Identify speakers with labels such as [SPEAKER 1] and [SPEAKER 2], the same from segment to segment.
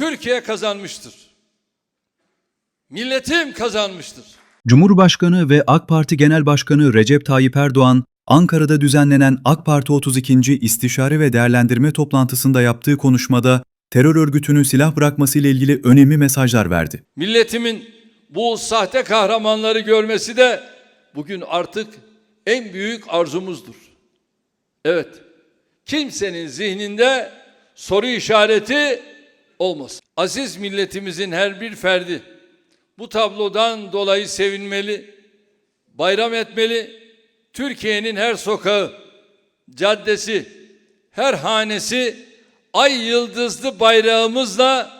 [SPEAKER 1] Türkiye kazanmıştır. Milletim kazanmıştır.
[SPEAKER 2] Cumhurbaşkanı ve AK Parti Genel Başkanı Recep Tayyip Erdoğan, Ankara'da düzenlenen AK Parti 32. İstişare ve Değerlendirme toplantısında yaptığı konuşmada terör örgütünün silah bırakması ile ilgili önemli mesajlar verdi.
[SPEAKER 1] Milletimin bu sahte kahramanları görmesi de bugün artık en büyük arzumuzdur. Evet, kimsenin zihninde soru işareti olmasın. Aziz milletimizin her bir ferdi bu tablodan dolayı sevinmeli, bayram etmeli. Türkiye'nin her sokağı, caddesi, her hanesi ay yıldızlı bayrağımızla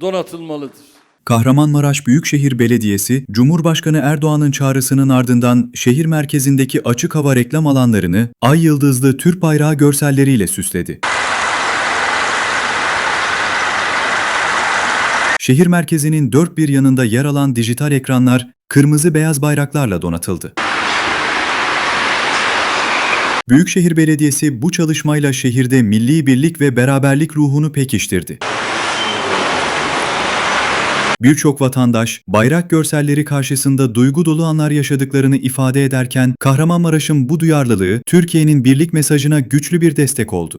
[SPEAKER 1] donatılmalıdır.
[SPEAKER 2] Kahramanmaraş Büyükşehir Belediyesi, Cumhurbaşkanı Erdoğan'ın çağrısının ardından şehir merkezindeki açık hava reklam alanlarını ay yıldızlı Türk bayrağı görselleriyle süsledi. Şehir merkezinin dört bir yanında yer alan dijital ekranlar kırmızı beyaz bayraklarla donatıldı. Büyükşehir Belediyesi bu çalışmayla şehirde milli birlik ve beraberlik ruhunu pekiştirdi. Birçok vatandaş bayrak görselleri karşısında duygu dolu anlar yaşadıklarını ifade ederken Kahramanmaraş'ın bu duyarlılığı Türkiye'nin birlik mesajına güçlü bir destek oldu.